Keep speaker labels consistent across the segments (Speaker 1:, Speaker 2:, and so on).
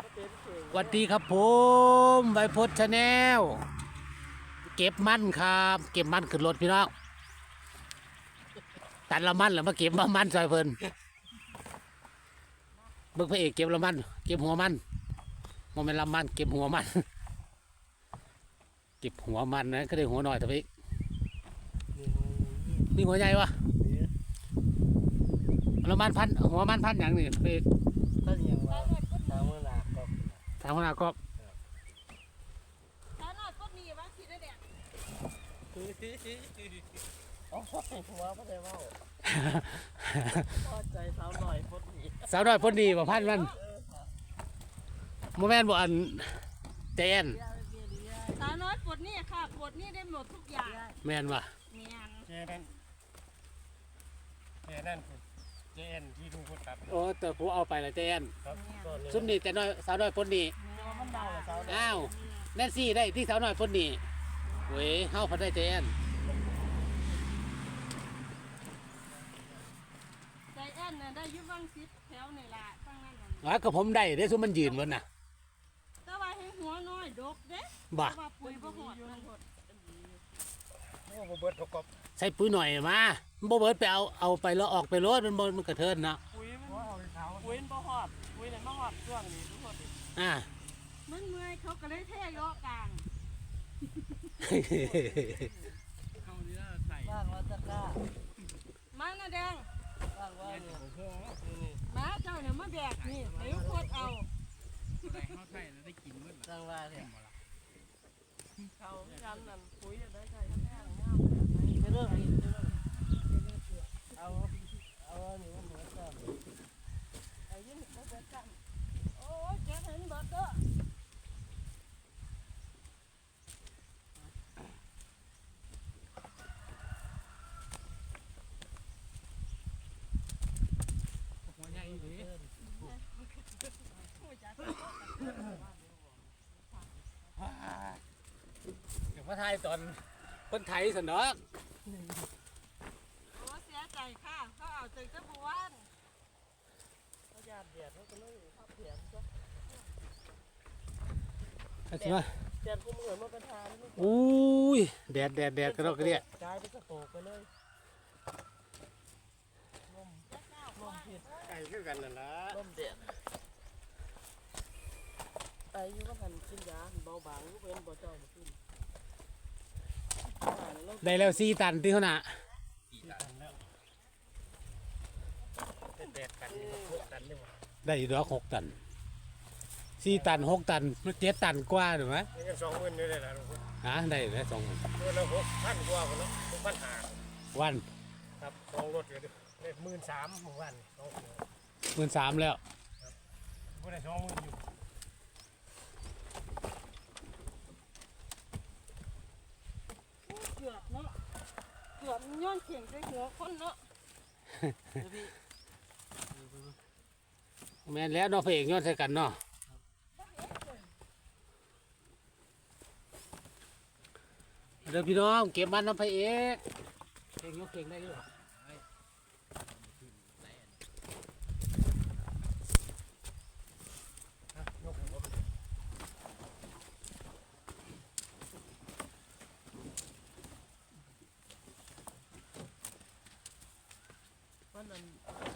Speaker 1: ก็เป็นเก่ง
Speaker 2: สวัสดีครับผมไวพจน์ชาแนลเก็บมันครับ เก็บมันขึ้นรถพี่น้องตัดละมันแล้วมาเก็บมามันซอยเพิ่นเบิ่งพระเอกเก็บละมัน เก็บหัวมันโมเมนละมัน เก็บหัวมัน เก็บหัวมันนะก็ได้หัวหน่อยแต่พี่นี่หัวใหญ่วะละมันพันหัวมันพันอย่างนี่พระเอก
Speaker 1: ถ้าอย่างว่าทางเมื่อหนาก็
Speaker 2: ทางหัวหน้าก็
Speaker 3: ถ้าหน่อยก็มีบางทีได้แดด
Speaker 1: เอาพ่อหัวพ่อได้ว่าพ่อใจสาวหน่อยพ่อดี
Speaker 2: สาวน้อยพ้นดีบ่พันมันโมแมนบ่อันเจน
Speaker 3: สาวน้อยปวดนี่ค่ะปวดนี่ได้หมดทุกอย่าง
Speaker 2: แม่นว่ะ
Speaker 3: เมียน
Speaker 1: เจนั่นเจนั่น เจนที่ทุกคนตัด
Speaker 2: โอ้แต่ผู้เอาไปละเจน
Speaker 1: ครับก็เลย
Speaker 2: ซุมนี่แต่น้อยสาวน้อยพ้นดี
Speaker 1: มันเดาสาว
Speaker 2: อ้าวแนนซี่ได้ที่สาวน้อยพ้นดีเว้ยเฮาพันได้เจน
Speaker 3: ใจแอนน่ะได้อยุบางซิปแถวนี่ล่ะตั้งนั้นน่ะ
Speaker 2: อ๋อก็ผมได้เด้ซุมมันยืนเบิ่นน่ะ
Speaker 3: แต่ว่าให้หัวน้อยดกเด้
Speaker 2: บ่
Speaker 3: แต่ว่าปุ๋ยบ่หอดนั่นหมด
Speaker 1: โอ้เบิดประกอบ
Speaker 2: ใส่ปุ๋ยหน่อยมามันบ่เบิดไปเอาเอาไปแล้วออกไปรถมันบ่มันกระเทินเนาะ
Speaker 1: ปุ๋ยมันปุ๋ยมันบ่หอดปุ๋ยเนี่ยมาหอดช่วงนี้ทุกคน
Speaker 2: อ่า
Speaker 3: มันเมื่อยเขาก็เลยเทยอกลาง
Speaker 1: บ้างว่าจะกล้า
Speaker 3: มาน่ะแดง
Speaker 1: บ้างว่าเนี่ยนี่
Speaker 3: มาเจ้าเนี่ยมาแบกนี่เดี๋ยวโคตรเอา
Speaker 1: จังว่าเนี่ยเขากันนั่นปุ๋ยได้ใครแห้งงามจะเริ่ มเอาเอาหนูเหมือนกัน
Speaker 3: ไอ้ยิ่งบ่เบิดกันโอ้ยเจ๊เห็นเบิดเด้อ
Speaker 2: หัวใหญ่ดีเดี๋ยวมาถ่ายตอนคนไทยสนอก
Speaker 3: โอ้เสียใจค่ะเขาเอาตึกตะบวน
Speaker 1: เขาญาติเดียดเขาก็เลยขับเดียดก็
Speaker 2: อาสิมา
Speaker 1: เดียดกูเหมือนมาเป็นทาน
Speaker 2: อุ้ยแดดแดดแดดกระดอกกระเดีย
Speaker 1: กลายเป็นกระโตกไปเลยลมลมผิด
Speaker 2: ไก่คือกันนั่นละ
Speaker 1: ลมเดียดไอ้ยู่ก็หันกินยาเบาบางลูกเป็นบ่เจ้ามาขึ้น
Speaker 2: ได้แล้วสี่ตันที่เขาน่ะ
Speaker 1: เป็นแดดกันพวกกันนี่หว่า
Speaker 2: ได้อยู่ดอกหกตันสี่ตันหกตันมันเจ็ดตันกว่าหรือไหม
Speaker 1: นี่กันสองหมื่นนี่เลยล่ะลูก
Speaker 2: ฮะได้แล้วสอง
Speaker 1: ตัวละหกพันกว่าคนละหกพันห้า
Speaker 2: วัน
Speaker 1: ครับสองรถอยู่ได้หมื่นสามหมู่บ้านสองคน
Speaker 2: หมื่นสามแล้ว
Speaker 1: ผู้ได้สองหมื่นอยู่
Speaker 3: กือบเนาะเกือบย้อนเข่งด้วยหัวคนเนาะ
Speaker 2: แม่นแล้วเนาะพระเอกย้อนใส่กันเนาะเดี๋ยวพี่น้องเก็บมันน้ำพระเอกเก่งยกเก่งได้อยู่
Speaker 1: ยกหัวไปมั นั่น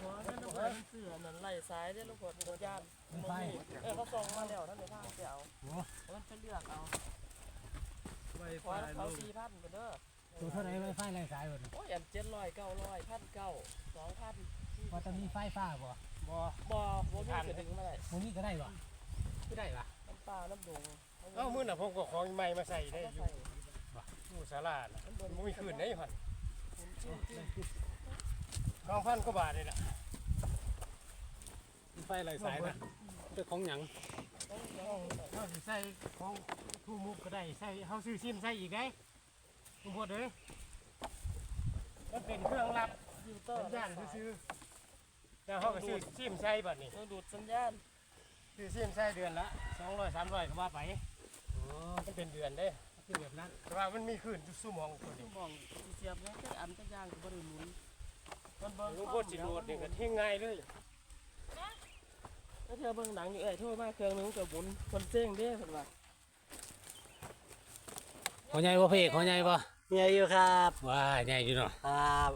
Speaker 1: หัวนั่นหัวนั่นเสือนั่นไหลซ้ายได้ลูกหัวหัวย่านเออเขาส่งมาแล้วท่านในทางเสียวมันจะเลือกเอาขอเขาสี่พันกันเด้อ
Speaker 2: ตัวเท่าไรไฟไฟไรสายหมด
Speaker 1: โอ้ยอันเจ็ดร้อยเก้าร้อยพันเก้าสองพัน
Speaker 2: พอจะมีไฟฟ้าบ่
Speaker 1: บ่บ่บ่มีกระดึงมาได้
Speaker 2: มึงนี่ก็ได้บ่ก็ได้ปะ
Speaker 1: น้ำปลาน้ำดง
Speaker 4: เอ้ามื้อน่ะผมก็ของใหม่มาใส่ได้อ
Speaker 1: ใส่
Speaker 4: ยู่อยู่ศาลาน่ะมันบ่มีคืนได้หั่น 2,000กว่าบาทนี่ล่ะ
Speaker 2: ไฟไรสายนะเป็นของหยัง
Speaker 4: เฮาสิใส่ของผู้มุกก็ได้ใส่เฮาซื้อซิมใส่อีกได้ทุกคนเด้อมันเป็นเครื่องรับ
Speaker 1: ยูเตอร์
Speaker 4: สัญญาณซื้อๆแล้วเฮาก็ซื้อซิมใส่บัดนี้
Speaker 1: ต้องดูดสัญญาณ
Speaker 4: ซื้อซิมใส่เดือนละ200 300ก็ว่าไป
Speaker 2: อ๋อ
Speaker 4: มันเป็นเดือนเด้
Speaker 2: คือแบบนั้น
Speaker 4: แต่ว่ามันมีคืนทุกชั่วโมงตัว
Speaker 1: ทุ
Speaker 4: นี้
Speaker 1: กมองเสียบแล้วแค่อันก็ย่างก็บ่ได้หมุน มันเบิ่ง
Speaker 4: ลูกพ่อสิโดดนี่ก็ทิ้งง่ายเลย
Speaker 3: เถ้า
Speaker 1: เธอเบิ่งหนังอยู่เอ้ยโทรมาเครื่องหนึงกับบุญคนเซ้งเด้เพิ่นว่า
Speaker 2: เขาใหญ่บ่เพกเขาใหญ่บ่
Speaker 4: ใหญ่อยู่ครับ
Speaker 2: ว้าใหญ่อยู่เนาะ
Speaker 4: ครับ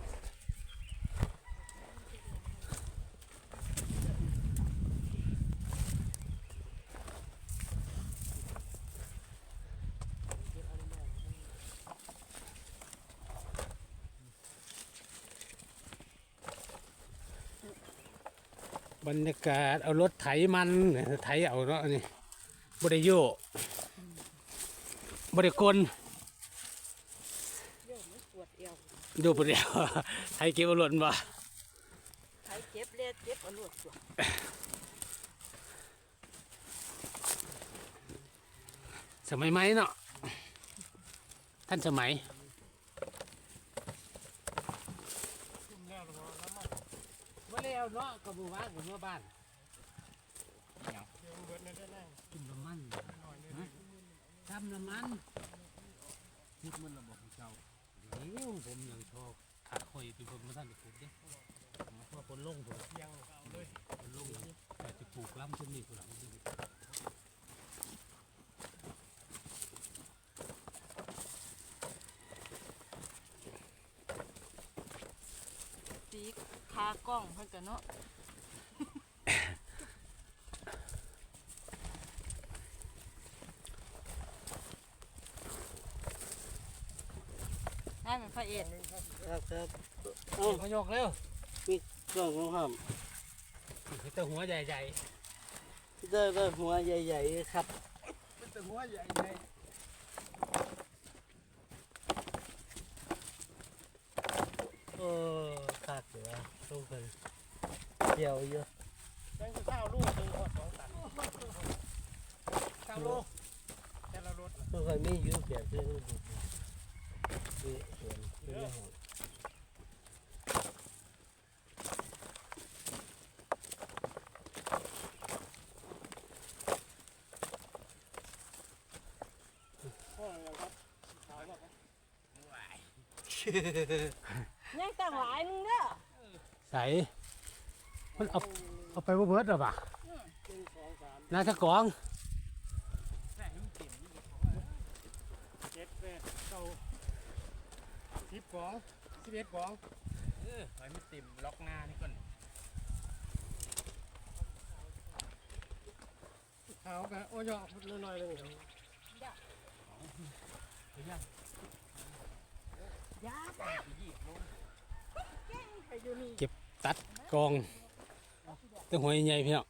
Speaker 2: บรรยากาศเอารถไถมันไถเอาเนาะอันนี่บ่ได้โย่บ่ได้กล
Speaker 3: โยมมันปวดเอว
Speaker 2: ดูบ่เดียวไถเก็บเอารถบ่
Speaker 3: ใครเจ็บเล็ดเจ็บเอาลวดตัว
Speaker 2: สมัยใหม่เนาะท่านสมัย บ่แล้วเนาะก็บ่ว่าก็บ่บ้านกินน้ำมันฮะทำน้ำมันพูดมันระบอกเจ้าเดี๋ยวผมยังชอบขาคอยเป็นคนมาท่านจะปลูกเด้เพราะคนลงผมยังเลยคนลงแต่จะปลูกล้ำเช่นนี้คนหลังจะ
Speaker 3: ตีคากล้องเพิ่นก็เนาะนั่นเป็นพระเอก
Speaker 4: ครับครับ
Speaker 2: เอาพยกเร็ว
Speaker 4: ช่วงของห้าม
Speaker 2: คือแต่หัวใหญ่ๆ
Speaker 4: เด้อเด้หัวใหญ่ๆครับ
Speaker 2: ๆแต่หัวใหญ่
Speaker 4: โอ้คักอยู่ ว่าต้องไปเกี่ยวเยอะ
Speaker 1: ยังจะเช้าลูกหนึงฮอดสองตัน
Speaker 2: ๆเก้าโลแต่ละรถ
Speaker 4: ต้องไปมีอยู่แบบนี้นี่เห็นเป็นยังไง
Speaker 3: ยังตั้งหลายนึงเด้อ
Speaker 2: ใส่มันเอาเอาไปบ่เบิดหรอปะน่าจะกอง
Speaker 4: เจ็ดแปดเก้าสิบกองสิบเอ็ดกอง
Speaker 2: เออไปไม่ติ่มล็อกหน้านี่ก่อน
Speaker 4: ขาวกันโอ้ยอดน้อยๆเลย
Speaker 3: ยาบ้าไปอยู่นี่
Speaker 2: ตัดกองแต่หัวใหญ่พี่น้อง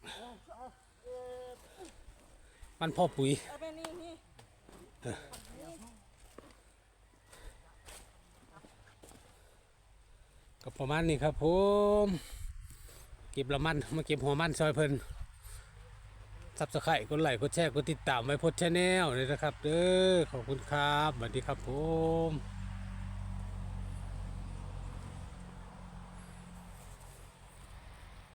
Speaker 2: มันพ่อปุ๋ยก็ประมาณนี้ครับผมเก็บละมันมาเก็บหัวมันซอยเพิ่นซับสไครต์กดไลค์กดแชร์กดติดตามไว้พดชแนลเลยนะครับเด้อขอบคุณครับสวัสดีครับผม